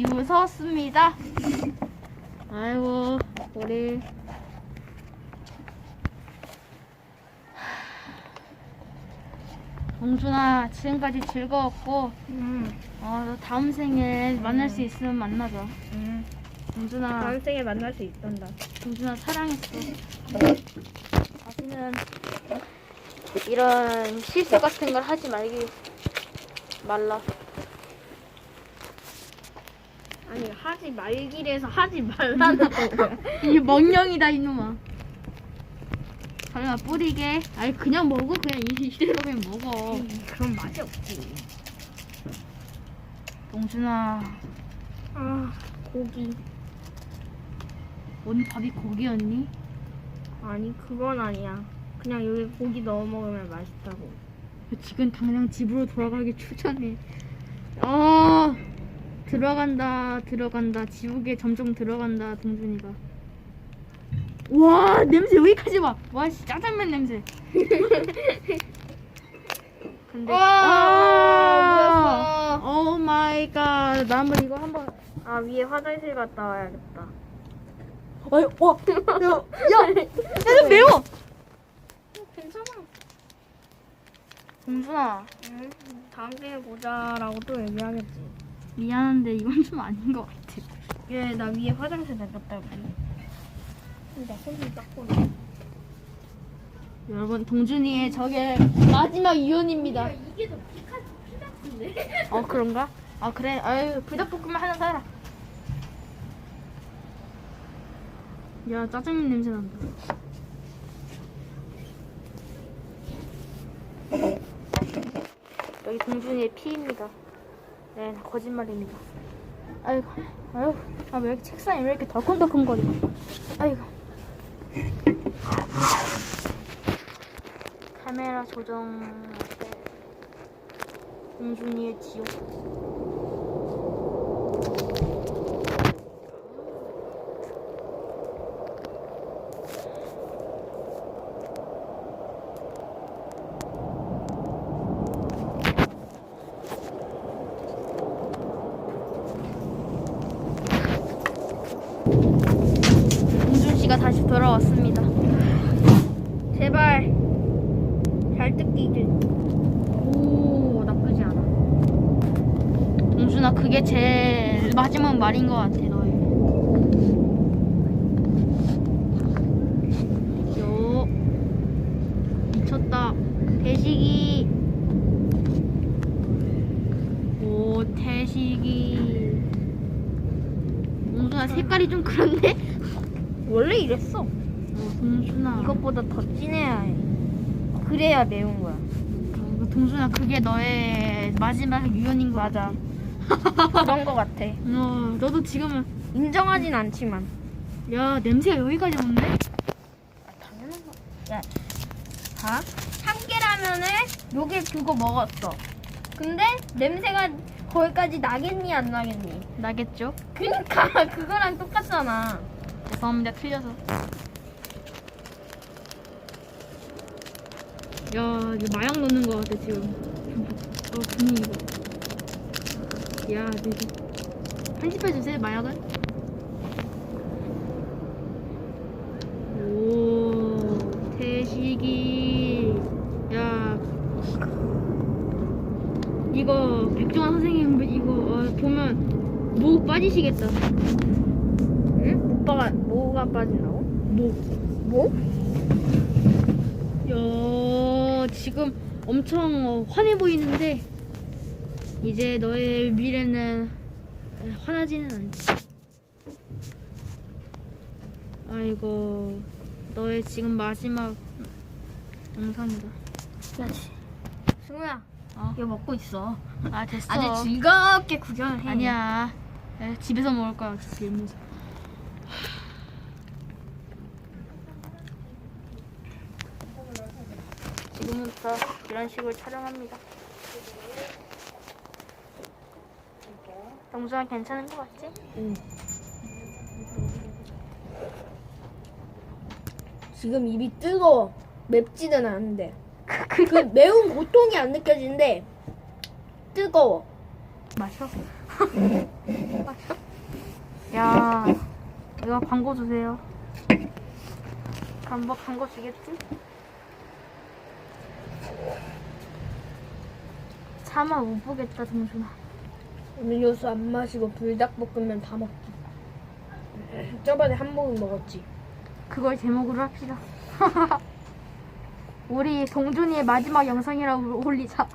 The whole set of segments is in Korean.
유서습니다. 아이고 우리 동준아 지금까지 즐거웠고 음. 어, 너 다음 생에 만날 수 있으면 만나자. 음. 동준아, 다음 생에 만날 수 있단다. 동준아 사랑했어. 다시는 이런 실수 같은 걸 하지 말기 말라. 아니 하지 말기래서 하지 말라는 거야. 이 멍령이다 이놈아. 설마 뿌리게? 아니 그냥 먹어 그냥 이 이대로 그냥 먹어. 그런 맛이 없지. 동준아, 아 고기. 오늘 밥이 고기였니? 아니 그건 아니야. 그냥 여기 고기 넣어 먹으면 맛있다고. 지금 당장 집으로 돌아가기 추천해. 아 들어간다 들어간다 지옥에 점점 들어간다 동준이가. 와 냄새 여기까지 와. 와 씨, 짜장면 냄새. 근데 와, 오 마이 갓 나물 이거 한번 아 위에 화장실 갔다 와야겠다. 아유 와 야야야좀 매워. 괜찮아. 동준아 응. 다음 생에 보자라고 또 얘기하겠지. 미안한데 이건 좀 아닌 것 같아. 얘 나 위에 화장실 갔다 올게. 나손좀 닦고. 여러분 동준이의 저게 마지막 유언입니다. 이게 더 피카 피카인데. 어 그런가? 아 그래 아유 불닭볶음면 하나 사라 야 짜장면 냄새 난다 여기 동준이의 피입니다 네 거짓말입니다. 아이고 아유 아 왜 이렇게 책상이 왜 이렇게 덜컹덜컹거려 아이고. 카메라 조정. 동준이의 지옥 동준 씨가 다시 돌아왔습니다. 제발 잘 뜯기길. 오 나쁘지 않아. 동준아 그게 제일 마지막 말인 것 같아 너의. 요 미쳤다 태식이 오 태식이 동준아 색깔이 좀 그런데? 원래 이랬어. 어, 동준아 이것보다 더 진해야 해. 그래야 매운 거야. 어, 동준아 그게 너의 마지막 유언인 것 맞아. 그런 거 같아. 어, 너도 지금은 인정하진 않지만. 야 냄새가 여기까지 오는데? 아, 당연한 거. 야, 봐. 참깨라면에 요게 그거 먹었어. 근데 냄새가 거기까지 나겠니 안 나겠니? 나겠죠? 그니까 그거랑 똑같잖아. 죄송합니다 틀려서 야 이제 마약 넣는 거 같아 지금 어 분위기 봐. 야 되게 편집해주세요 마약은 오 태식이 야 이거 백종원 선생님 이거 어, 보면 목 빠지시겠다 응? 오빠가 뭐가 빠진다고? 목 뭐? 야, 지금 엄청 어, 환해 보이는데 이제 너의 미래는 환하지는 않지. 아이고, 너의 지금 마지막 영상이다. 그렇지. 승우야, 어. 이거 먹고 있어. 아 됐어. 아주 즐겁게 구경을 해. 아니야. 에, 집에서 먹을 거야. 집에서. 지금부터 이런 식으로 촬영합니다. 영수야 괜찮은 거 같지? 응. 지금 입이 뜨거워. 맵지는 않은데. 그 매운 고통이 안 느껴지는데 뜨거워. 마셔. 마셔. 야, 이거 광고 주세요. 광고 광고 주겠지? 차마 못 보겠다, 동준아. 음료수 안 마시고 불닭볶음면 다 먹기. 저번에 한 모금 먹었지. 그걸 제목으로 합시다. 우리 동준이의 마지막 영상이라고 올리자.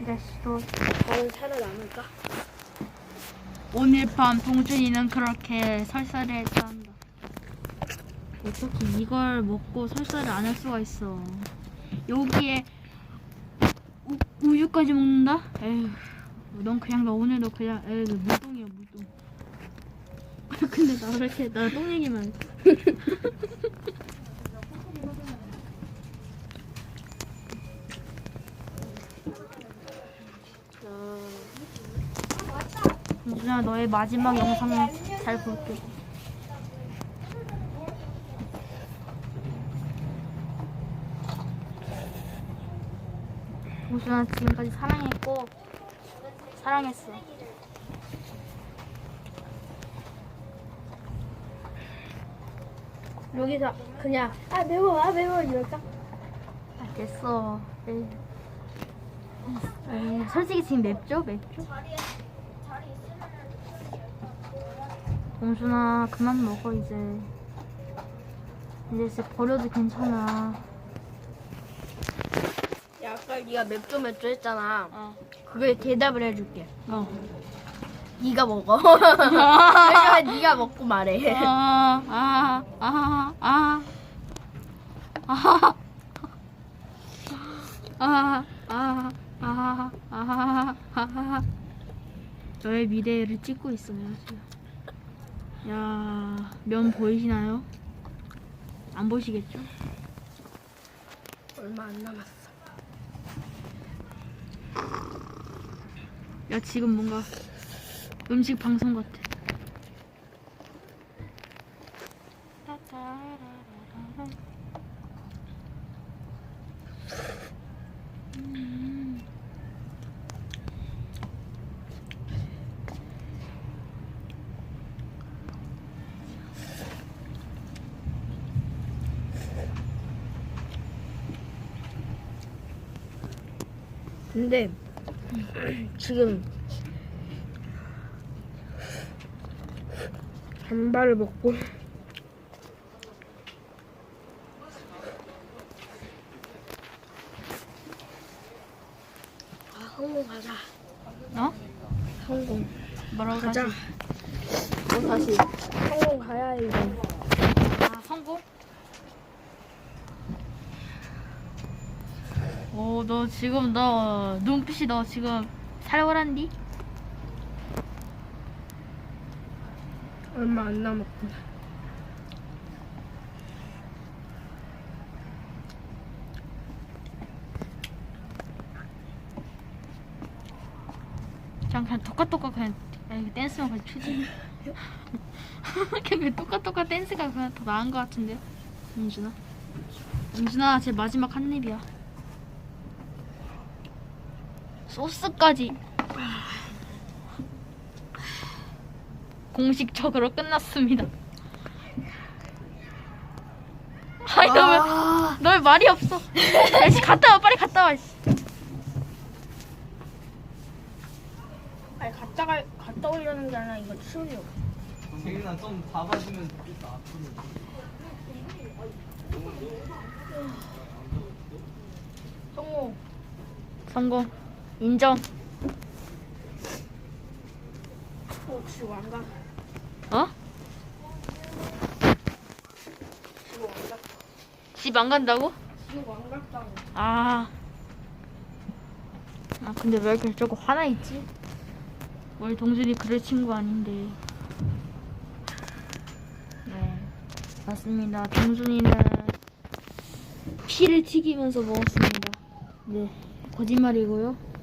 이 자식도 저는 살아남을까? 오늘 밤 동준이는 그렇게 설사를 한다. 어떻게 이걸 먹고 설사를 안 할 수가 있어. 여기에 우, 우유까지 먹는다? 에휴, 넌 그냥 너 오늘도 그냥 에휴 물똥이야 물똥. 근데 나 왜 이렇게 나 똥 얘기만 해. 동준아 너의 마지막 영상 잘 볼게. 동준아 지금까지 사랑했고 사랑했어. 여기서 그냥 아 매워 아 매워 이럴까? 알겠어. 에이. 에이, 솔직히 지금 맵죠? 맵죠? 동준아 그만 먹어. 이제 이제 버려도 괜찮아. 약간 네가 맵조 맵조 했잖아. 어. 그거에 대답을 해줄게. 어. 네가 먹어. 그러니까 네가 먹고 말해. 어. 아, 아, 아, 아. 아, 아, 아, 아, 아, 아. 아. 너의 미래를 찍고 있어요, 지금. 야, 면 보이시나요? 안 보시겠죠? 얼마 안 남았어. 야, 지금 뭔가 음식 방송 같아. 음. 근데 지금 반발을 먹고 아 성공 가자 어? 성공 뭐라고 가자 다시? 뭐 다시? 성공 가야 이거 아, 성공? 오, 너 지금 너 눈빛이 너 지금 살벌한디? 얼마 안 남았구나 그냥 그냥 똑같똑같 그냥 야, 이거 댄스만 그냥 추지. 그냥 그 똑같똑같 댄스가 그냥 더 나은 것 같은데요? 은준아. 은준아, 제 마지막 한 입이야. 소스까지. 공식적으로 끝났습니다. 아이, 너 왜, 너왜 말이 없어? 야, 씨, 갔다 와, 빨리 갔다 와, 씨. 아니 갔다 가 갔다 오려는 게 아니라 이거 치우려고 재윤아 좀 잡아주면 좋겠다 앞으로 성공 성공. 인정. 어? 지금 왕가 집 안 간다고? 지금 왕갔다고 아. 아, 근데 왜 이렇게 저거 화나 있지? 원래 동준이 그럴 친구 아닌데. 네. 맞습니다. 동준이는 피를 튀기면서 먹었습니다. 네. 거짓말이고요.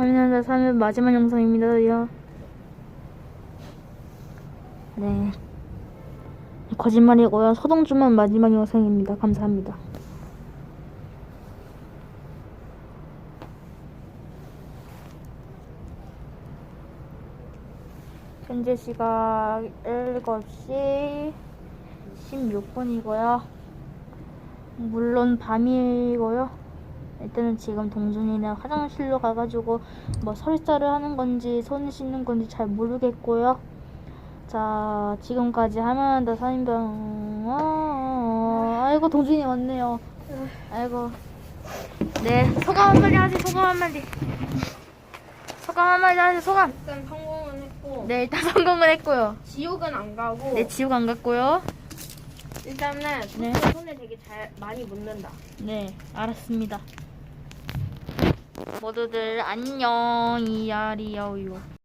하민한다 3일 마지막 영상입니다요. 네. 거짓말이고요. 소동주만 마지막 영상입니다. 감사합니다. 현재 시각 7시 16분이고요. 물론 밤이고요. 일단은 지금 동준이는 화장실로 가가지고 뭐 설사를 하는 건지 손 씻는 건지 잘 모르겠고요. 자 지금까지 하면다 3인병 아, 아이고 동준이 왔네요. 아이고 네 소감 한마디 하지 소감 한마디 소감 한마디 하지 소감 일단 성공은 했고 네 일단 성공을 했고요. 지옥은 안 가고 네 지옥 안 갔고요. 일단은 네. 손에 되게 잘 많이 묻는다. 네, 알았습니다. 모두들 안녕 이야리여요.